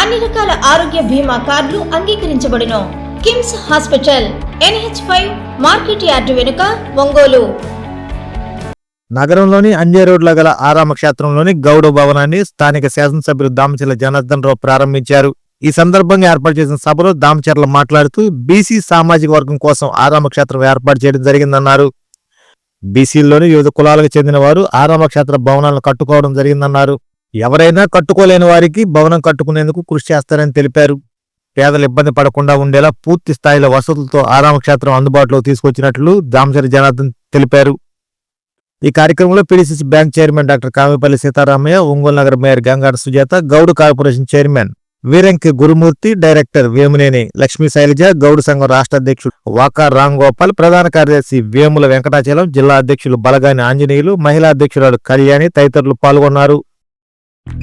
అన్ని రకాల ఆరోగ్య బీమా కార్డులు అంగీకరించబడును. KIMS hospital NH five market yard వెనుక ఒంగోలు. నగరంలోని అంజే రోడ్లో గల ఆరామ క్షేత్రంలోని గౌడ భవనాన్ని స్థానిక శాసనసభ్యులు దామచర్ల జనార్దన్ రావు ప్రారంభించారు. ఈ సందర్భంగా ఏర్పాటు చేసిన సభలో దామచర్ల మాట్లాడుతూ బీసీ సామాజిక వర్గం కోసం ఆరామ క్షేత్రం ఏర్పాటు చేయడం జరిగిందన్నారు. బీసీల్లోని వివిధ కులాలకు చెందిన వారు ఆరామ క్షేత్ర భవనాలను కట్టుకోవడం జరిగిందన్నారు. ఎవరైనా కట్టుకోలేని వారికి భవనం కట్టుకునేందుకు కృషి చేస్తారని తెలిపారు. పేదలు ఇబ్బంది పడకుండా ఉండేలా పూర్తి స్థాయిలో వసతులతో ఆరామక్షేత్రం అందుబాటులో తీసుకొచ్చినట్లు దామసరి జనార్దన్ తెలిపారు. ఈ కార్యక్రమంలో PDCC bank chairman doctor Kamipalli Sitaramaiah Ongole Nagar mayor Gangada Sujatha Goud corporation chairman Veeranki Gurumurthy director Vemuneni Lakshmi Sailaja Goud సంఘం రాష్ట్ర అధ్యక్షుడు వాకార్ రామ్ గోపాల్ ప్రధాన కార్యదర్శి వేముల వెంకటాచలం జిల్లా అధ్యక్షులు బలగాని ఆంజనేయులు మహిళా అధ్యక్షురాలు కళ్యాణి తదితరులు పాల్గొన్నారు. చాలా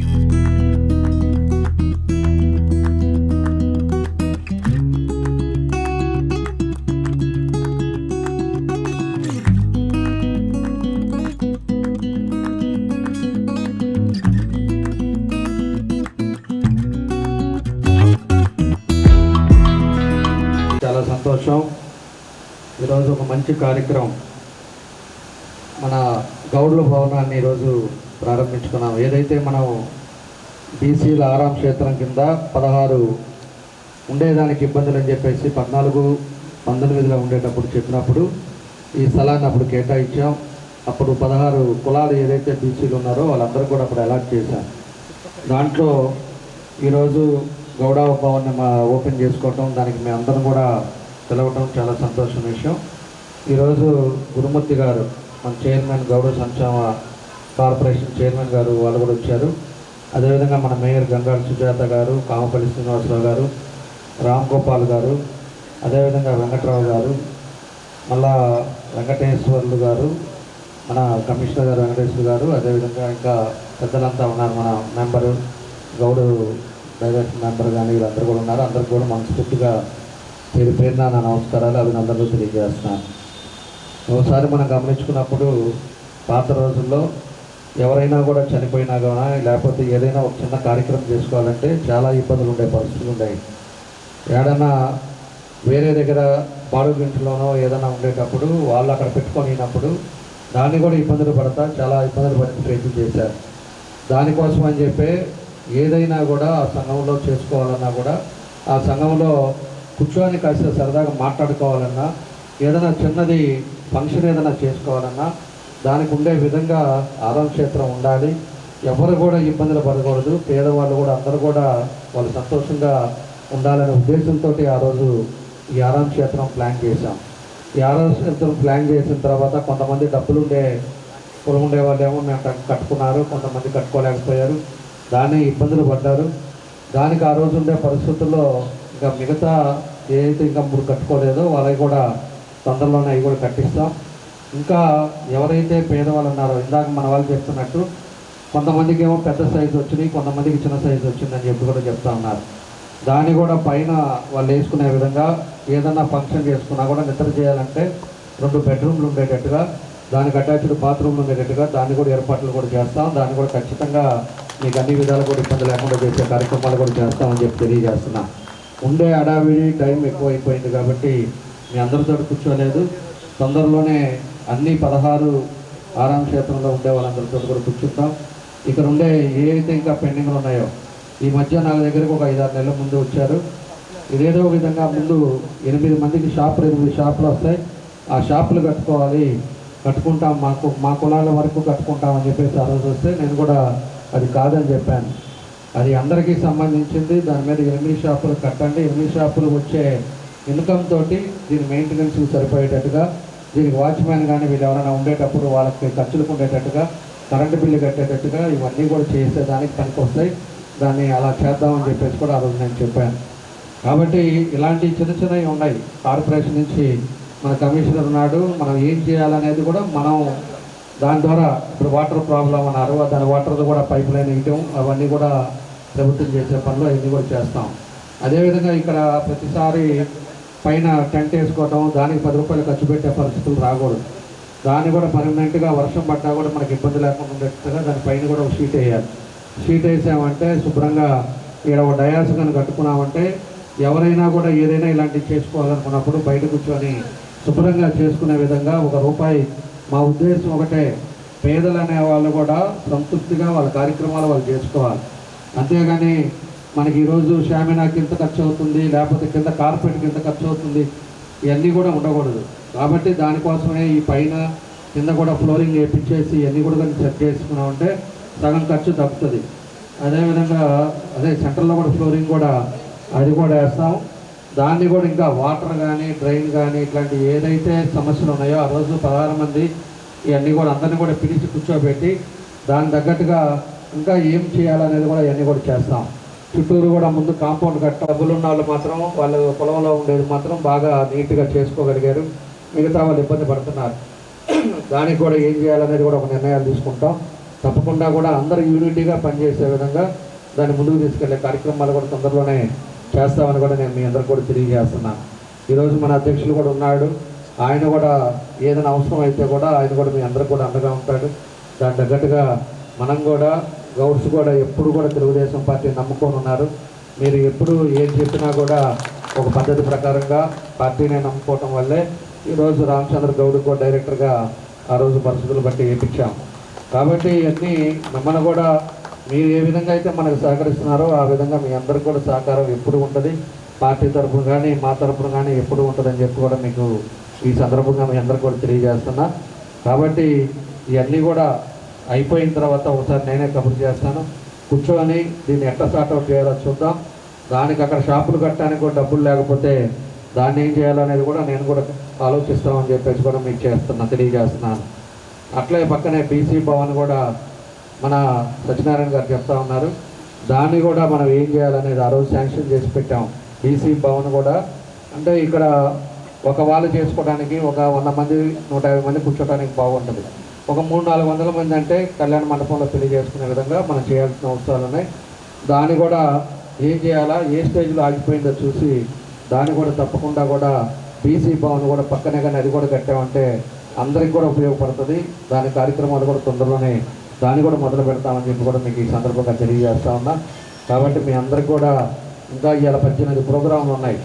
సంతోషం. ఈరోజు ఒక మంచి కార్యక్రమం. మన గౌడ్ల భవనాన్ని ఈరోజు ప్రారంభించుకున్నాం ఏదైతే మనం బీసీల ఆరాం క్షేత్రం కింద పదహారు ఉండేదానికి ఇబ్బందులు అని చెప్పేసి పద్నాలుగు పంతొమ్మిదిలో ఉండేటప్పుడు చెప్పినప్పుడు ఈ స్థలాన్ని అప్పుడు కేటాయించాం. అప్పుడు పదహారు కులాలు ఏదైతే బీసీలు ఉన్నారో వాళ్ళందరూ కూడా అప్పుడు అలాట్ చేశాం దాంట్లో ఈరోజు గౌడవ భవన్ని మా ఓపెన్ చేసుకోవటం దానికి మేము అందరం కూడా పిలవటం చాలా సంతోషం విషయం. ఈరోజు గురుమూర్తి గారు మన చైర్మన్ గౌరవ సంక్షేమ కార్పొరేషన్ చైర్మన్ గారు వాళ్ళు కూడా వచ్చారు. అదేవిధంగా మన మేయర్ గంగాడు సుజాత గారు కామపల్లి శ్రీనివాసరావు గారు రామ్ గోపాల్ గారు అదేవిధంగా వెంకట్రావు గారు మళ్ళా వెంకటేశ్వర్లు గారు మన కమిషనర్ గారు వెంకటేశ్వర్ గారు అదేవిధంగా ఇంకా పెద్దలంతా ఉన్నారు మన మెంబరు గౌడు డైరెక్టర్ మెంబర్ కానీ వీళ్ళందరూ కూడా ఉన్నారు. అందరికి కూడా మనస్ఫూర్తిగా పేరు పేరున నా నమస్కారాలు అభినందనలు తెలియజేస్తున్నాను. ఒకసారి మనం గమనించుకున్నప్పుడు పాత రోజుల్లో ఎవరైనా కూడా చనిపోయినా కూడా లేకపోతే ఏదైనా ఒక చిన్న కార్యక్రమం చేసుకోవాలంటే చాలా ఇబ్బందులు ఉండే పరిస్థితులు ఉన్నాయి ఏడన్నా వేరే దగ్గర బాడుగింట్లోనో ఏదైనా ఉండేటప్పుడు వాళ్ళు అక్కడ పెట్టుకొనినప్పుడు దాన్ని కూడా ఇబ్బందులు పడతా చాలా ఇబ్బందులు పడి ప్రయత్నం చేశారు. దానికోసం అని చెప్పి ఏదైనా కూడా ఆ సంఘంలో చేసుకోవాలన్నా కూడా ఆ సంఘంలో కూర్చొని కాస్త సరదాగా మాట్లాడుకోవాలన్నా ఏదైనా చిన్నది ఫంక్షన్ ఏదైనా చేసుకోవాలన్నా దానికి ఉండే విధంగా ఆరాం క్షేత్రం ఉండాలి. ఎవరు కూడా ఇబ్బందులు పడకూడదు. పేదవాళ్ళు కూడా అందరూ కూడా వాళ్ళు సంతోషంగా ఉండాలనే ఉద్దేశంతో ఆ రోజు ఈ ఆరాం క్షేత్రం ప్లాన్ చేశాం. ఈ ఆరాం క్షేత్రం ప్లాన్ చేసిన తర్వాత కొంతమంది డబ్బులు ఉండే కులం ఉండే వాళ్ళు ఏమో మేము కట్టుకున్నారు. కొంతమంది కట్టుకోలేకపోయారు. దాన్ని ఇబ్బందులు పడ్డారు. దానికి ఆ రోజు ఉండే పరిస్థితుల్లో ఇంకా మిగతా ఏదైతే ఇంకా మూడు కట్టుకోలేదో వాళ్ళకి కూడా తొందరలోనే అవి కూడా కట్టిస్తాం. ఇంకా ఎవరైతే పేదవాళ్ళు ఉన్నారో ఇందాక మన వాళ్ళు చెప్తున్నట్టు కొంతమందికి ఏమో పెద్ద సైజు వచ్చినాయి కొంతమందికి చిన్న సైజు వచ్చిందని చెప్పి కూడా చెప్తా ఉన్నారు. దాన్ని కూడా పైన వాళ్ళు వేసుకునే విధంగా ఏదన్నా ఫంక్షన్ చేసుకున్నా కూడా నిద్ర చేయాలంటే రెండు బెడ్రూమ్లు ఉండేటట్టుగా దానికి అటాచ్డ్ బాత్రూమ్లు ఉండేటట్టుగా దాన్ని కూడా ఏర్పాట్లు కూడా చేస్తాం. దాన్ని కూడా ఖచ్చితంగా మీకు అన్ని విధాలు కూడా ఇబ్బంది లేకుండా చేసే కార్యక్రమాలు కూడా చేస్తామని చెప్పి తెలియజేస్తున్నా. ఉండే అడావిడి టైం ఎక్కువ అయిపోయింది కాబట్టి మీ అందరితో కూర్చోలేదు. తొందరలోనే అన్ని పదహారు ఆరాం క్షేత్రంలో ఉండే వాళ్ళందరితో కూడా కూర్చుంటాం ఇక్కడ ఉండే ఏవైతే ఇంకా పెండింగ్లు ఉన్నాయో ఈ మధ్య నా దగ్గరకు ఒక ఐదారు నెలల ముందు వచ్చారు. ఇదేదో విధంగా ముందు ఎనిమిది మందికి షాపులు ఎనిమిది షాపులు వస్తాయి. ఆ షాపులు కట్టుకోవాలి. కట్టుకుంటాం మాకు మా కులాల వరకు కట్టుకుంటామని చెప్పేసి ఆలోచన వస్తే నేను కూడా అది కాదని చెప్పాను. అది అందరికీ సంబంధించింది. దాని మీద ఎనిమిది షాపులు కట్టండి. ఎనిమిది షాపులు వచ్చే ఇన్కమ్ తోటి దీని మెయింటెనెన్స్ సరిపోయేటట్టుగా దీనికి వాచ్మ్యాన్ కానీ వీళ్ళు ఎవరైనా ఉండేటప్పుడు వాళ్ళకి ఖర్చులకు ఉండేటట్టుగా కరెంటు బిల్లు కట్టేటట్టుగా ఇవన్నీ కూడా చేసేదానికి పనికి వస్తాయి దాన్ని అలా చేద్దామని చెప్పేసి కూడా ఆ రోజు నేను చెప్పాను. కాబట్టి ఇలాంటి చిన్న చిన్నవి ఉన్నాయి. కార్పొరేషన్ నుంచి మన కమిషనర్ ఉన్నాడు. మనం ఏం చేయాలనేది కూడా మనం దాని ద్వారా ఇప్పుడు వాటర్ ప్రాబ్లం అన్నారు. దాని వాటర్ కూడా పైప్ లైన్ ఇవ్వటం అవన్నీ కూడా ప్రభుత్వం చేసే పనులు అవన్నీ కూడా చేస్తాం. అదేవిధంగా ఇక్కడ ప్రతిసారి పైన టెంట్ వేసుకోవటం దానికి పది రూపాయలు ఖర్చు పెట్టే పరిస్థితులు రాకూడదు. దాన్ని కూడా పర్మనెంట్గా వర్షం పడ్డా కూడా మనకి ఇబ్బంది లేకుండా ఉండేట్టుగా దానిపైన కూడా ఒక షీట్ వేయాలి. షీట్ వేసామంటే శుభ్రంగా ఇక్కడ ఒక డయాస్ కానీ కట్టుకున్నామంటే ఎవరైనా కూడా ఏదైనా ఇలాంటివి చేసుకోవాలనుకున్నప్పుడు బయట కూర్చొని శుభ్రంగా చేసుకునే విధంగా ఒక రూపాయి మా ఉద్దేశం ఒకటే. పేదలు అనే వాళ్ళు కూడా సంతృప్తిగా వాళ్ళ కార్యక్రమాలు వాళ్ళు చేసుకోవాలి. అంతేగాని మనకి ఈరోజు షామినాకి ఇంత ఖర్చు అవుతుంది లేకపోతే కింద కార్పెట్కి ఇంత ఖర్చు అవుతుంది ఇవన్నీ కూడా ఉండకూడదు. కాబట్టి దానికోసమే ఈ పైన కింద కూడా ఫ్లోరింగ్ వేయించేసి ఇవన్నీ కూడా కానీ సెట్ చేసుకున్నామంటే సగం ఖర్చు తప్పుతుంది. అదేవిధంగా అదే సెంటర్లో కూడా ఫ్లోరింగ్ కూడా అది కూడా వేస్తాం దాన్ని కూడా ఇంకా వాటర్ కానీ డ్రైన్ కానీ ఇట్లాంటి ఏదైతే సమస్యలు ఉన్నాయో ఆ రోజు పదహారు మంది ఇవన్నీ కూడా అందరినీ కూడా పిలిచి కూర్చోబెట్టి దానికి తగ్గట్టుగా ఇంకా ఏం చేయాలనేది కూడా ఇవన్నీ కూడా చేస్తాం. చుట్టూరు కూడా ముందు కాంపౌండ్ కట్ట డబ్బులు ఉన్న వాళ్ళు మాత్రం వాళ్ళు పొలంలో ఉండేది మాత్రం బాగా నీట్గా చేసుకోగలిగారు. మిగతా వాళ్ళు ఇబ్బంది పడుతున్నారు. దానికి కూడా ఏం చేయాలనేది కూడా ఒక నిర్ణయాలు తీసుకుంటాం. తప్పకుండా కూడా అందరూ యూనిటీగా పనిచేసే విధంగా దాన్ని ముందుకు తీసుకెళ్ళే కార్యక్రమాలు కూడా తొందరలోనే చేస్తామని కూడా నేను మీ అందరికి కూడా తెలియజేస్తున్నాను ఈరోజు మన అధ్యక్షులు కూడా ఉన్నాడు. ఆయన కూడా ఏదైనా అవసరం అయితే కూడా ఆయన కూడా మీ అందరికి కూడా అండగా ఉంటాడు. దాని తగ్గట్టుగా మనం కూడా గౌడ్స్ కూడా ఎప్పుడు కూడా తెలుగుదేశం పార్టీ నమ్ముకొని ఉన్నారు. మీరు ఎప్పుడు ఏం చెప్పినా కూడా ఒక పద్ధతి ప్రకారంగా పార్టీనే నమ్ముకోవటం వల్లే ఈరోజు రామచంద్ర గౌడ్ కూడా డైరెక్టర్గా ఆ రోజు పరిస్థితులు బట్టి వేయించాము కాబట్టి ఇవన్నీ మిమ్మల్ని కూడా మీరు ఏ విధంగా అయితే మనకు సహకరిస్తున్నారో ఆ విధంగా మీ అందరికి కూడా సహకారం ఎప్పుడు ఉంటుంది? పార్టీ తరఫున కానీ మా తరఫున కానీ ఎప్పుడు ఉంటుందని చెప్పి కూడా మీకు ఈ సందర్భంగా మీ అందరికి కూడా తెలియజేస్తున్నా. కాబట్టి ఇవన్నీ కూడా అయిపోయిన తర్వాత ఒకసారి నేనే కబుర్ చేస్తాను. కూర్చొని దీన్ని ఎట్లా సార్ట్అవుట్ చేయాలో చూద్దాం. దానికి అక్కడ షాపులు కట్టడానికి కూడా డబ్బులు లేకపోతే దాన్ని ఏం చేయాలనేది కూడా నేను కూడా ఆలోచిస్తామని చెప్పేసి కూడా మీకు చేస్తున్నా తెలియజేస్తున్నాను. అట్లే పక్కనే బీసీ భవన్ కూడా మన సత్యనారాయణ గారు చెప్తా ఉన్నారు. దాన్ని కూడా మనం ఏం చేయాలనేది ఆ రోజు శాంక్షన్ చేసి పెట్టాం. బీసీ భవన్ కూడా అంటే ఇక్కడ ఒక వాళ్ళు చేసుకోవడానికి ఒక వంద మంది నూట యాభై మంది కూర్చోడానికి బాగుంటుంది. ఒక మూడు నాలుగు వందల మంది అంటే కళ్యాణ మండపంలో పెళ్ళి చేసుకునే విధంగా మనం చేయాల్సిన అవసరాలు ఉన్నాయి. దాన్ని కూడా ఏం చేయాలా ఏ స్టేజ్లో ఆగిపోయిందో చూసి దాన్ని కూడా తప్పకుండా కూడా బీసీ భవన్ కూడా పక్కనే కానీ అది కూడా కట్టామంటే అందరికి కూడా ఉపయోగపడుతుంది. దాని కార్యక్రమాలు కూడా తొందరలోనే దాన్ని కూడా మొదలు పెడతామని చెప్పి కూడా మీకు ఈ సందర్భంగా తెలియజేస్తా ఉన్నా. కాబట్టి మీ అందరికి కూడా ఇంకా ఇవాళ పద్దెనిమిది ప్రోగ్రాంలు ఉన్నాయి.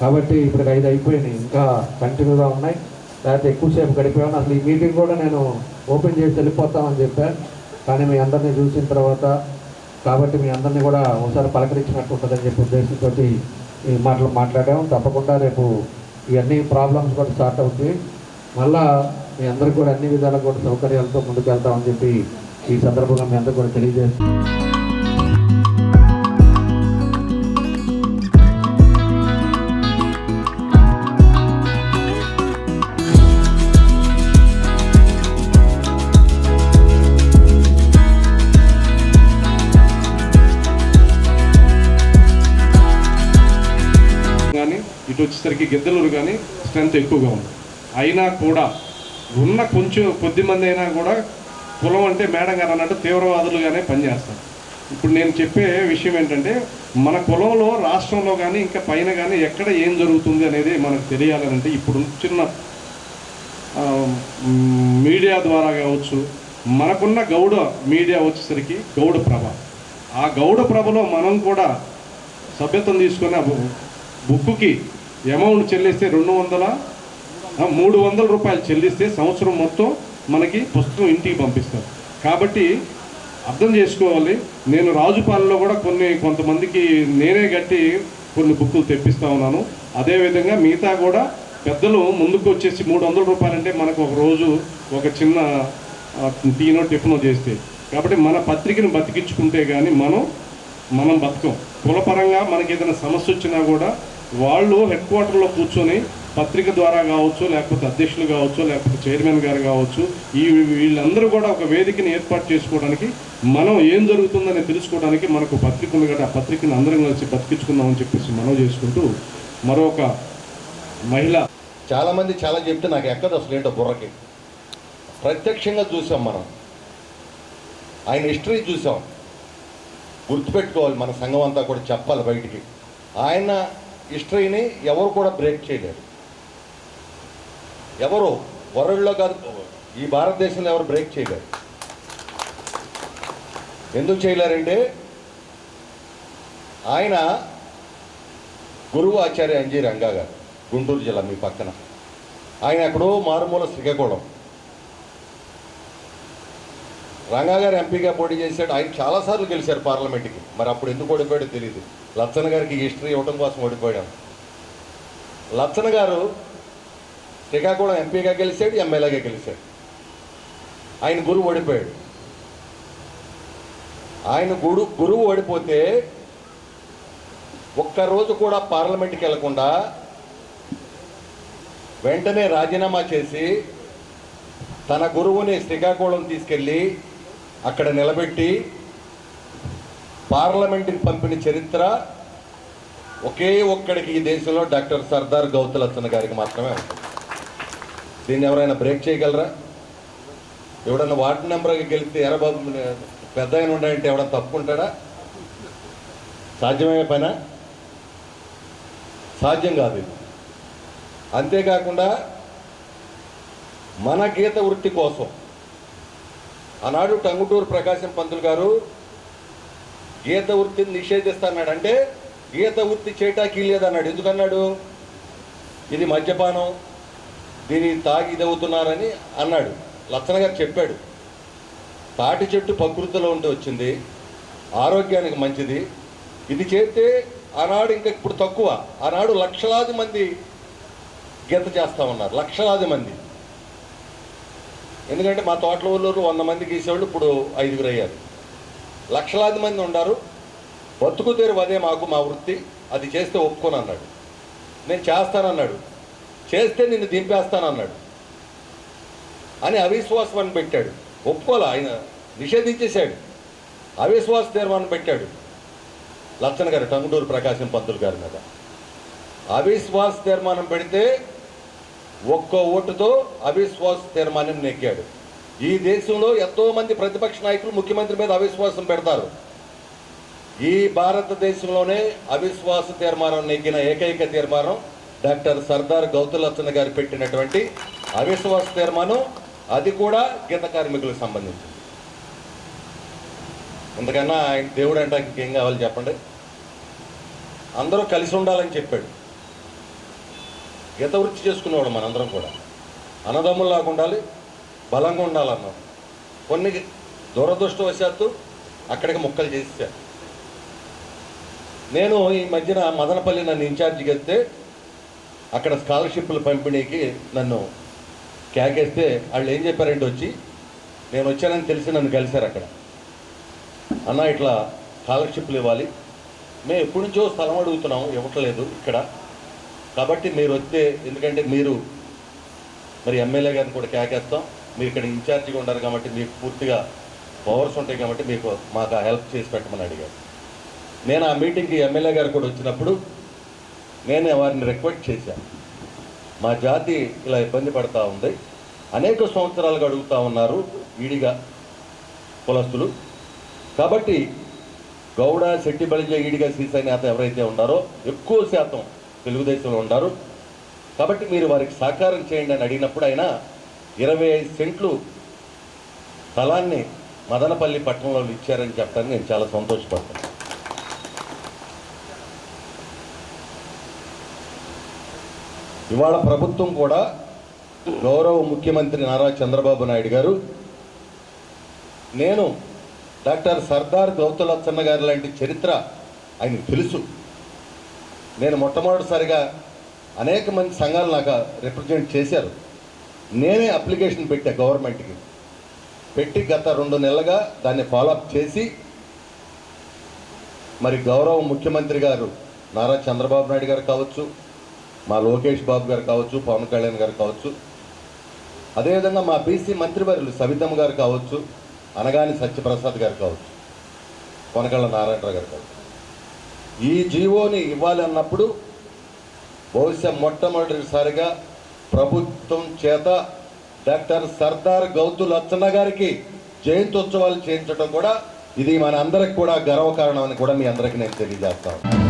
కాబట్టి ఇప్పుడు ఐదు అయిపోయినాయి. ఇంకా కంటిన్యూగా ఉన్నాయి. లేకపోతే ఎక్కువసేపు గడిపాను. అసలు ఈ మీటింగ్ కూడా నేను ఓపెన్ చేసి వెళ్ళిపోతామని చెప్పాను కానీ మీ అందరినీ చూసిన తర్వాత కాబట్టి మీ అందరినీ కూడా ఒకసారి పలకరించినట్టు ఉంటుందని చెప్పి ఉద్దేశంతో ఈ మాటలు మాట్లాడాము. తప్పకుండా రేపు ఇవన్నీ ప్రాబ్లమ్స్ కూడా స్టార్ట్ అవుతాయి మళ్ళా మీ అందరికి కూడా అన్ని విధాలుగా కూడా సౌకర్యాలతో ముందుకు వెళ్తామని చెప్పి ఈ సందర్భంగా మీ అందరికి కూడా తెలియజేస్తాను గిద్దలూరు కానీ స్ట్రెంత్ ఎక్కువగా ఉంది. అయినా కూడా ఉన్న కొంచెం కొద్ది మంది అయినా కూడా కులం అంటే మేడం గారు అన్నట్టు తీవ్రవాదులుగానే పనిచేస్తారు. ఇప్పుడు నేను చెప్పే విషయం ఏంటంటే మన కులంలో రాష్ట్రంలో కానీ ఇంకా పైన కానీ ఎక్కడ ఏం జరుగుతుంది అనేది మనకు తెలియాలంటే ఇప్పుడు చిన్న మీడియా ద్వారా కావచ్చు మనకున్న గౌడ మీడియా వచ్చేసరికి గౌడ ప్రభ. ఆ గౌడ ప్రభలో మనం కూడా సభ్యత్వం తీసుకుని ఆ బుక్కుకి అమౌంట్ చెల్లిస్తే రెండు వందల? మూడు వందల రూపాయలు చెల్లిస్తే సంవత్సరం మొత్తం మనకి పుస్తకం ఇంటికి పంపిస్తారు. కాబట్టి అర్థం చేసుకోవాలి. నేను రాజుపాలెంలో కూడా కొన్ని కొంతమందికి నేనే గట్టి కొన్ని బుక్కులు తెప్పిస్తూ ఉన్నాను. అదేవిధంగా మిగతా కూడా పెద్దలు ముందుకు వచ్చేసి మూడు వందల రూపాయలంటే మనకు ఒక రోజు ఒక చిన్న టీనో టిఫినో చేస్తే. కాబట్టి మన పత్రికను బతికించుకుంటే కానీ మనం మనం బతకం. కులపరంగా మనకి ఏదైనా సమస్య వచ్చినా కూడా వాళ్ళు హెడ్ క్వార్టర్లో కూర్చొని పత్రిక ద్వారా కావచ్చు లేకపోతే అధ్యక్షులు కావచ్చు లేకపోతే చైర్మన్ గారు కావచ్చు ఈ వీళ్ళందరూ కూడా ఒక వేదికని ఏర్పాటు చేసుకోవడానికి మనం ఏం జరుగుతుందని తెలుసుకోవడానికి మనకు పత్రిక ఉంది ఆ పత్రికను అందరం కలిసి బతికించుకుందామని చెప్పేసి మనం చేసుకుంటూ మరొక మహిళ చాలామంది చాలా చెప్తే నాకు ఎక్కదు అసలు ఏంటో బుర్రకి. ప్రత్యక్షంగా చూసాం మనం. ఆయన హిస్టరీ చూసాం. గుర్తుపెట్టుకోవాలి మన సంఘం అంతా కూడా చెప్పాలి బయటికి. ఆయన హిస్టరీని ఎవరు కూడా బ్రేక్ చేయలేరు. ఎవరు? వరల్డ్లో కాదు ఈ భారతదేశంలో ఎవరు బ్రేక్ చేయలేరు. ఎందుకు చేయలేరంటే ఆయన గురువు ఆచార్య అంజీ రంగా గారు గుంటూరు జిల్లా మీ పక్కన. ఆయన ఎక్కడో మారుమూల శ్రీకాకుళం. రంగా గారు ఎంపీగా పోటీ చేశాడు. ఆయన చాలాసార్లు గెలిచారు పార్లమెంట్కి. మరి అప్పుడు ఎందుకు ఓడిపోయాడో తెలియదు లచ్చన గారికి హిస్టరీ ఇవ్వటం కోసం ఓడిపోయాడు. లచ్చన గారు శ్రీకాకుళం ఎంపీగా గెలిచాడు ఎమ్మెల్యేగా గెలిచాడు. ఆయన గురువు ఓడిపోయాడు. ఆయన గురు గురువు ఓడిపోతే ఒక్కరోజు కూడా పార్లమెంట్కి వెళ్ళకుండా వెంటనే రాజీనామా చేసి తన గురువుని శ్రీకాకుళం తీసుకెళ్ళి అక్కడ నిలబెట్టి పార్లమెంటుకి పంపిన చరిత్ర ఒకే ఒక్కడికి ఈ దేశంలో డాక్టర్ సర్దార్ గౌతలచ్చన గారికి మాత్రమే ఉంటుంది. దీన్ని ఎవరైనా బ్రేక్ చేయగలరా? ఎవడన్నా వార్డు నెంబర్కి గెలిస్తే ఎర్రబాబు పెద్ద ఆయన ఉండాలంటే ఎవడన్నా తప్పుకుంటాడా? సాధ్యమయ్యే పైన? సాధ్యం కాదు ఇది. అంతేకాకుండా మన గీత వృత్తి కోసం ఆనాడు టంగుటూరు ప్రకాశం పంతులు గారు గీత వృత్తిని నిషేధిస్తాడు అంటే గీత వృత్తి చేయటానికి లేదన్నాడు. ఎందుకన్నాడు? ఇది మద్యపానం దీన్ని తాగి ఇదవుతున్నారని అన్నాడు. లచ్చన గారు చెప్పాడు. తాటి చెట్టు ప్రకృతిలో ఉంటే వచ్చింది ఆరోగ్యానికి మంచిది. ఇది చేస్తే ఆనాడు ఇంకా ఇప్పుడు తక్కువ. ఆనాడు లక్షలాది మంది గీత చేస్తా ఉన్నారు. లక్షలాది మంది. ఎందుకంటే మా తోటల ఊళ్ళో వంద మంది గీసేవాళ్ళు ఇప్పుడు ఐదుగురు అయ్యారు. లక్షలాది మంది ఉన్నారు. బతుకు తెరువు అదే మాకు మా వృత్తి. అది చేస్తే ఒప్పుకోను అన్నాడు నేను చేస్తానన్నాడు. చేస్తే నిన్ను దింపేస్తానన్నాడు. అని అవిశ్వాసం అని పెట్టాడు. ఒప్పుకోలే ఆయన నిషేధించేశాడు. అవిశ్వాస తీర్మానం పెట్టాడు. లచ్చన్ గారు టంగుటూరు ప్రకాశం పంతులు గారి మీద. అవిశ్వాస తీర్మానం పెడితే ఒక్క ఓటుతో అవిశ్వాస తీర్మానం నెగ్గాడు. ఈ దేశంలో ఎంతో మంది ప్రతిపక్ష నాయకులు ముఖ్యమంత్రి మీద అవిశ్వాసం పెడతారు. ఈ భారతదేశంలోనే అవిశ్వాస తీర్మానం నెగ్గిన ఏకైక తీర్మానం డాక్టర్ సర్దార్ గౌతులచ్చన్న గారు పెట్టినటువంటి అవిశ్వాస తీర్మానం. అది కూడా గీత కార్మికులకు సంబంధించింది. అందుకన్నా ఆయన దేవుడు అంటే ఇంకేం కావాలి చెప్పండి? అందరూ కలిసి ఉండాలని చెప్పాడు. గీత వృత్తి చేసుకునేవాడు మనందరం కూడా. అన్నదమ్ముల్లాగా ఉండాలి బలంగా ఉండాలన్నాం. కొన్ని దురదృష్టవశాత్తు అక్కడికి ముక్కలు చేసేసారు నేను ఈ మధ్యన మదనపల్లి నన్ను ఇన్ఛార్జికి వెళ్తే అక్కడ స్కాలర్షిప్ల పంపిణీకి నన్ను కేకేస్తే వాళ్ళు ఏం చెప్పారంటే వచ్చి నేను వచ్చానని తెలిసి నన్ను కలిశారు అక్కడ. అన్న ఇట్లా స్కాలర్షిప్లు ఇవ్వాలి. మేము ఎప్పటి నుంచో స్థలం అడుగుతున్నాం ఇవ్వట్లేదు ఇక్కడ. కాబట్టి మీరు వస్తే ఎందుకంటే మీరు మరి ఎమ్మెల్యే గారిని కూడా కేకేస్తాం. మీరు ఇక్కడ ఇన్ఛార్జిగా ఉన్నారు కాబట్టి మీకు పూర్తిగా పవర్స్ ఉంటాయి కాబట్టి మీకు మాకు ఆ హెల్ప్ చేసి పెట్టమని అడిగారు. నేను ఆ మీటింగ్కి ఎమ్మెల్యే గారు కూడా వచ్చినప్పుడు నేను వారిని రిక్వెస్ట్ చేశాను. మా జాతి ఇలా ఇబ్బంది పడతా ఉంది. అనేక సంవత్సరాలుగా అడుగుతూ ఉన్నారు ఈడిగా కులస్తులు. కాబట్టి గౌడ శెట్టి బలిజ ఈడిగా శ్రీశైల నేత ఎవరైతే ఉన్నారో ఎక్కువ శాతం తెలుగుదేశంలో ఉన్నారు కాబట్టి మీరు వారికి సహకారం చేయండి అని అడిగినప్పుడు ఆయన ఇరవై ఐదు సెంట్లు స్థలాన్ని మదనపల్లి పట్టణంలో ఇచ్చారని చెప్పడానికి నేను చాలా సంతోషపడతాను. ఇవాళ ప్రభుత్వం కూడా గౌరవ ముఖ్యమంత్రి నారా చంద్రబాబు నాయుడు గారు నేను డాక్టర్ సర్దార్ గౌతలచ్చన్న గారి లాంటి చరిత్ర ఆయనకు తెలుసు. నేను మొట్టమొదటిసారిగా అనేక మంది సంఘాలు నాకు రిప్రజెంట్ చేశారు. నేనే అప్లికేషన్ పెట్టా గవర్నమెంట్కి. పెట్టి గత రెండు నెలలుగా దాన్ని ఫాలోఅప్ చేసి మరి గౌరవ ముఖ్యమంత్రి గారు నారా చంద్రబాబు నాయుడు గారు కావచ్చు మా లోకేష్ బాబు గారు కావచ్చు పవన్ కళ్యాణ్ గారు కావచ్చు అదేవిధంగా మా బీసీ మంత్రివర్యులు సవితమ్మ గారు కావచ్చు అనగాని సత్యప్రసాద్ గారు కావచ్చు కొనకళ్ళ నారాయణరావు గారు కావచ్చు. ఈ జీవోని ఇవ్వాలన్నప్పుడు బహుశా మొట్టమొదటిసారిగా ప్రభుత్వం చేత డాక్టర్ సర్దార్ గౌతు లచ్చన్న గారికి జయంత్యోత్సవాలు చేయించడం కూడా ఇది మన అందరికి కూడా గర్వకారణం అని కూడా మీ అందరికీ నేను తెలియజేస్తాను